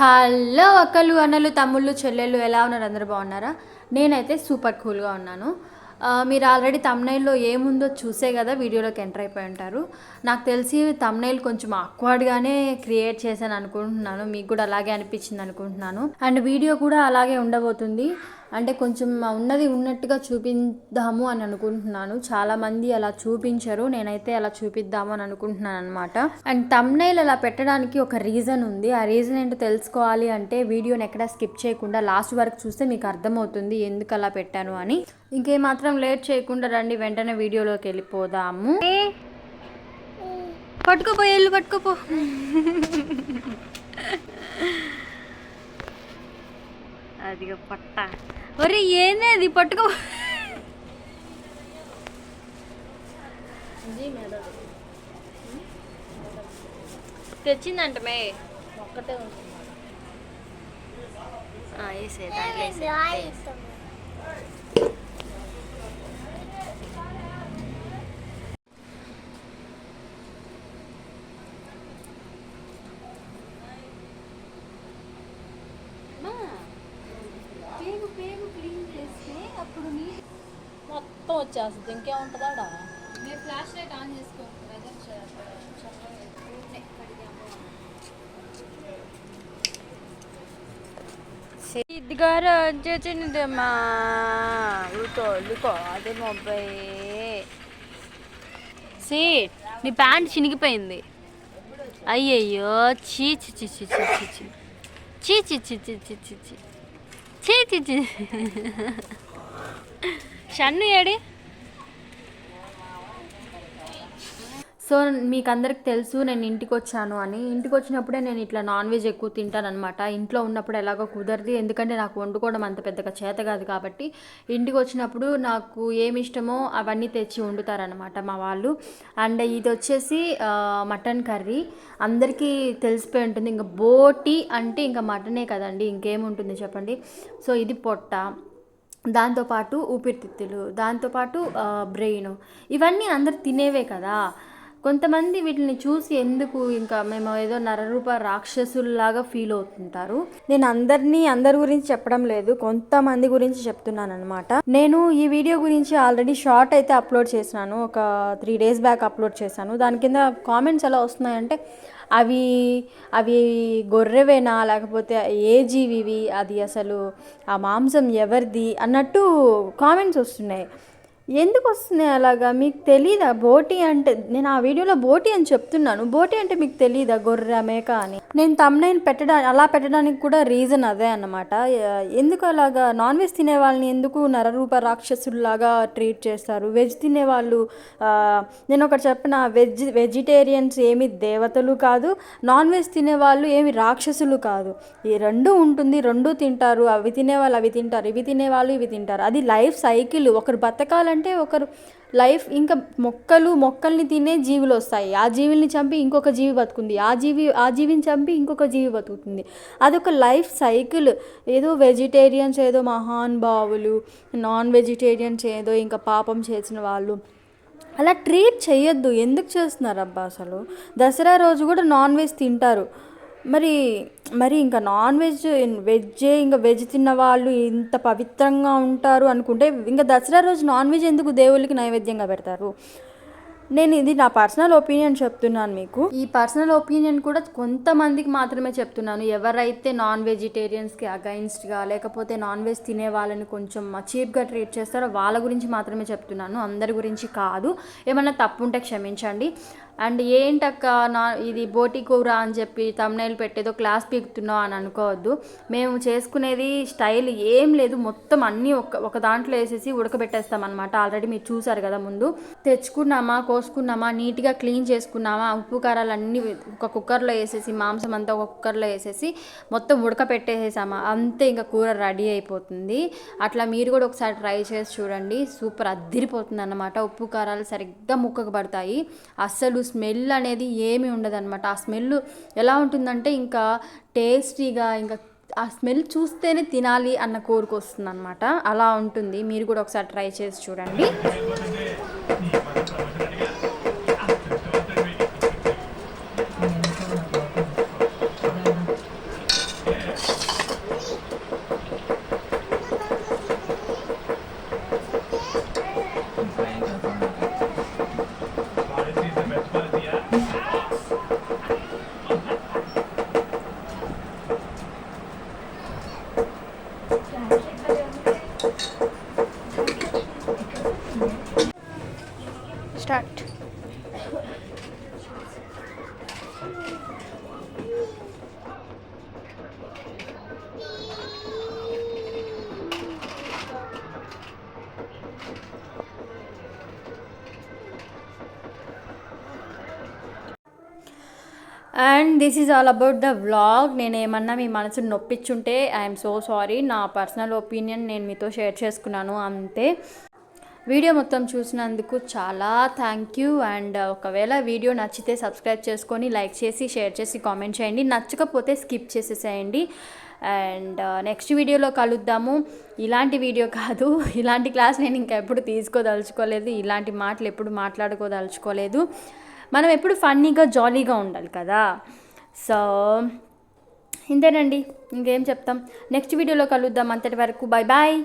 Hello అక్కలు అన్నలు తమ్ముళ్ళు చెల్లెళ్ళు ఎలా ఉన్నారు? అందరు బాగున్నారా? నేనైతే సూపర్ కూల్గా ఉన్నాను. మీరు ఆల్రెడీ తమ్నైల్లో ఏముందో చూసే కదా వీడియోలోకి ఎంటర్ అయిపోయి ఉంటారు. నాకు తెలిసి తమ్నైల్ కొంచెం ఆక్వర్డ్గానే క్రియేట్ చేశాను అనుకుంటున్నాను. మీకు కూడా అలాగే అనిపించింది అనుకుంటున్నాను. అండ్ వీడియో కూడా అలాగే ఉండబోతుంది. అంటే కొంచెం ఉన్నది ఉన్నట్టుగా చూపిద్దాము అని అనుకుంటున్నాను. చాలామంది అలా చూపించరు. నేనైతే అలా చూపిద్దాము అని అనుకుంటున్నాను అనమాట అండ్ తమ్నైల్ అలా పెట్టడానికి ఒక రీజన్ ఉంది. ఆ రీజన్ ఏంటో తెలుసుకోవాలి అంటే వీడియోని ఎక్కడ స్కిప్ చేయకుండా లాస్ట్ వరకు చూస్తే మీకు అర్థమవుతుంది ఎందుకు అలా పెట్టాను అని. ఇంకేమాత్రం లేట్ చేయకుండా రండి వెంటనే వీడియోలోకి వెళ్ళిపోదాము. పట్టుకోపో ఎల్లు పట్టుకోపో. అదిగో పట్ట. ఒరే ఏంది పట్టుకో. తెచ్చిందంట మే ఒక్కటే ఉంటుంది మొత్తం వచ్చేస్తుంది ఇంకేముంటుందా ఫ్లాష్ లైట్ ఆన్ చేసుకో ఇదిగారు అదే మొబ్బాయి సీ నీ ప్యాంట్ చినిగిపోయింది అయ్యయ్యో చీ చి చి చి చి చి చి చీ చి చి చి చి చి చి చీ చి చి షన్ను ఏడి? సో మీకు అందరికి తెలుసు నేను ఇంటికి వచ్చాను అని. ఇంటికి వచ్చినప్పుడే నేను ఇట్లా నాన్ వెజ్ ఎక్కువ తింటానన్నమాట. ఇంట్లో ఉన్నప్పుడు ఎలాగో కుదరదు. ఎందుకంటే నాకు వండుకోవడం అంత పెద్దగా చేత కాదు కాబట్టి. ఇంటికి వచ్చినప్పుడు నాకు ఏమి ఇష్టమో అవన్నీ తెచ్చి వండుతారనమాట మా వాళ్ళు. అండ్ ఇది వచ్చేసి మటన్ కర్రీ. అందరికీ తెలిసిపోయి ఉంటుంది. ఇంకా బోటి అంటే ఇంకా మటనే కదండి. ఇంకేముంటుంది చెప్పండి? సో ఇది పొట్ట. దాంతోపాటు ఊపిరితిత్తులు దాంతోపాటు బ్రెయిన్ ఇవన్నీ అందరు తినేవే కదా. కొంతమంది వీటిని చూసి ఎందుకు ఇంకా మేము ఏదో నరరూప రాక్షసుల్లాగా ఫీల్ అవుతుంటారు. నేను అందరినీ అందరి గురించి చెప్పడం లేదు. కొంతమంది గురించి చెప్తున్నాను అనమాట నేను ఈ వీడియో గురించి ఆల్రెడీ షార్ట్ అయితే అప్లోడ్ చేసినాను. ఒక త్రీ డేస్ బ్యాక్ అప్లోడ్ చేశాను. దాని కింద కామెంట్స్ ఎలా వస్తున్నాయంటే అవి అవి గొర్రెవేనా? లేకపోతే ఏ జీవివి? అది అసలు ఆ మాంసం ఎవరిది? అన్నట్టు కామెంట్స్ వస్తున్నాయి. ఎందుకు వస్తున్నాయి అలాగా? మీకు తెలీదా? బోటి అంటే నేను ఆ వీడియోలో బోటి అని చెప్తున్నాను. బోటి అంటే మీకు తెలీదా? గొర్రె మేక అని. నేను తమ్నైన్ పెట్టడానికి అలా పెట్టడానికి కూడా రీజన్ అదే అన్నమాట. ఎందుకు అలాగా? నాన్ వెజ్ తినే వాళ్ళని ఎందుకు నరరూప రాక్షసుల్లాగా ట్రీట్ చేస్తారు? వెజ్ తినే వాళ్ళు నేను ఒకటి చెప్పిన? వెజ్ వెజిటేరియన్స్ ఏమి దేవతలు కాదు. నాన్ వెజ్ తినే వాళ్ళు ఏమి రాక్షసులు కాదు. ఈ రెండు ఉంటుంది రెండు తింటారు. అవి తినే వాళ్ళు అవి తింటారు. ఇవి తినే వాళ్ళు ఇవి తింటారు. అది లైఫ్ సైకిల్ ఒకరు బతకాలంటే ఒకరు లైఫ్ ఇంకా మొక్కలు మొక్కల్ని తినే జీవులు వస్తాయి. ఆ జీవుల్ని చంపి ఇంకొక జీవి బతుకుంది. ఆ జీవి ఆ జీవిని చంపి ఇంకొక జీవి బతుకుతుంది. అదొక లైఫ్ సైకిల్. ఏదో వెజిటేరియన్స్ ఏదో మహానుభావులు నాన్ వెజిటేరియన్స్ ఏదో ఇంకా పాపం చేసిన వాళ్ళు. అలా ట్రీట్ చేయొద్దు. ఎందుకు చేస్తున్నారు అబ్బా అసలు? దసరా రోజు కూడా నాన్ వెజ్ తింటారు. మరి మరి ఇంకా నాన్ వెజ్ వెజ్జే ఇంకా వెజ్ తిన్న వాళ్ళు ఇంత పవిత్రంగా ఉంటారు అనుకుంటే ఇంకా దసరా రోజు నాన్ వెజ్ ఎందుకు దేవుళ్ళకి నైవేద్యంగా పెడతారు? నేను ఇది నా పర్సనల్ ఒపీనియన్ చెప్తున్నాను మీకు. ఈ పర్సనల్ ఒపీనియన్ కూడా కొంతమందికి మాత్రమే చెప్తున్నాను. ఎవరైతే నాన్ వెజిటేరియన్స్కి అగైన్స్ట్గా లేకపోతే నాన్ వెజ్ తినే వాళ్ళని కొంచెం చీప్గా ట్రీట్ చేస్తారో వాళ్ళ గురించి మాత్రమే చెప్తున్నాను. అందరి గురించి కాదు. ఏమన్నా తప్పు ఉంటే క్షమించండి. అండ్ ఏంటక్క నా ఇది బోటి కూర అని చెప్పి తమ్నైల్ పెట్టేదో క్లాస్ పీకుతున్నావు అని అనుకోవద్దు. మేము చేసుకునేది స్టైల్ ఏం లేదు. మొత్తం అన్నీ ఒక ఒక దాంట్లో వేసేసి ఉడకబెట్టేస్తాం అనమాట ఆల్రెడీ మీరు చూసారు కదా ముందు. తెచ్చుకున్నామా కోసుకున్నామా నీట్గా క్లీన్ చేసుకున్నామా ఉప్పు కారాలు అన్నీ ఒక కుక్కర్లో వేసేసి మాంసం అంతా ఒక కుక్కర్లో వేసేసి మొత్తం ఉడకపెట్టేసేసామా. అంతే ఇంకా కూర రెడీ అయిపోతుంది. అట్లా మీరు కూడా ఒకసారి ట్రై చేసి చూడండి. సూపర్ అద్దిరిపోతుంది అనమాట ఉప్పు కారాలు సరిగ్గా ముక్కకు పడతాయి. అస్సలు స్మెల్ అనేది ఏమీ ఉండదన్నమాట. ఆ స్మెల్ ఎలా ఉంటుందంటే ఇంకా టేస్టీగా ఇంకా ఆ స్మెల్ చూస్తేనే తినాలి అన్న కోరిక వస్తుంది అనమాట అలా ఉంటుంది. మీరు కూడా ఒకసారి ట్రై చేసి చూడండి. And this is all about the vlog నేను ఏమన్నా మీ మనసును నొప్పించుంటే ఐఎమ్ సో సారీ నా పర్సనల్ ఒపీనియన్ నేను మీతో షేర్ చేసుకున్నాను అంతే. వీడియో మొత్తం చూసినందుకు చాలా థ్యాంక్ యూ అండ్ ఒకవేళ వీడియో నచ్చితే సబ్స్క్రైబ్ చేసుకొని లైక్ చేసి షేర్ చేసి కామెంట్ చేయండి. నచ్చకపోతే స్కిప్ చేసేసేయండి. అండ్ నెక్స్ట్ uh, వీడియోలో కలుద్దాము. ఇలాంటి వీడియో కాదు. ఇలాంటి క్లాస్ నేను ఇంకా ఎప్పుడు తీసుకోదలుచుకోలేదు. ఇలాంటి మాటలు ఎప్పుడు మాట్లాడుకోదలుచుకోలేదు. మనం ఎప్పుడు ఫన్నీగా జాలీగా ఉండాలి కదా. సో ఇంతేనండి. ఇంకేం చెప్తాం? నెక్స్ట్ వీడియోలో కలుద్దాం అంతటి వరకు. Bye bye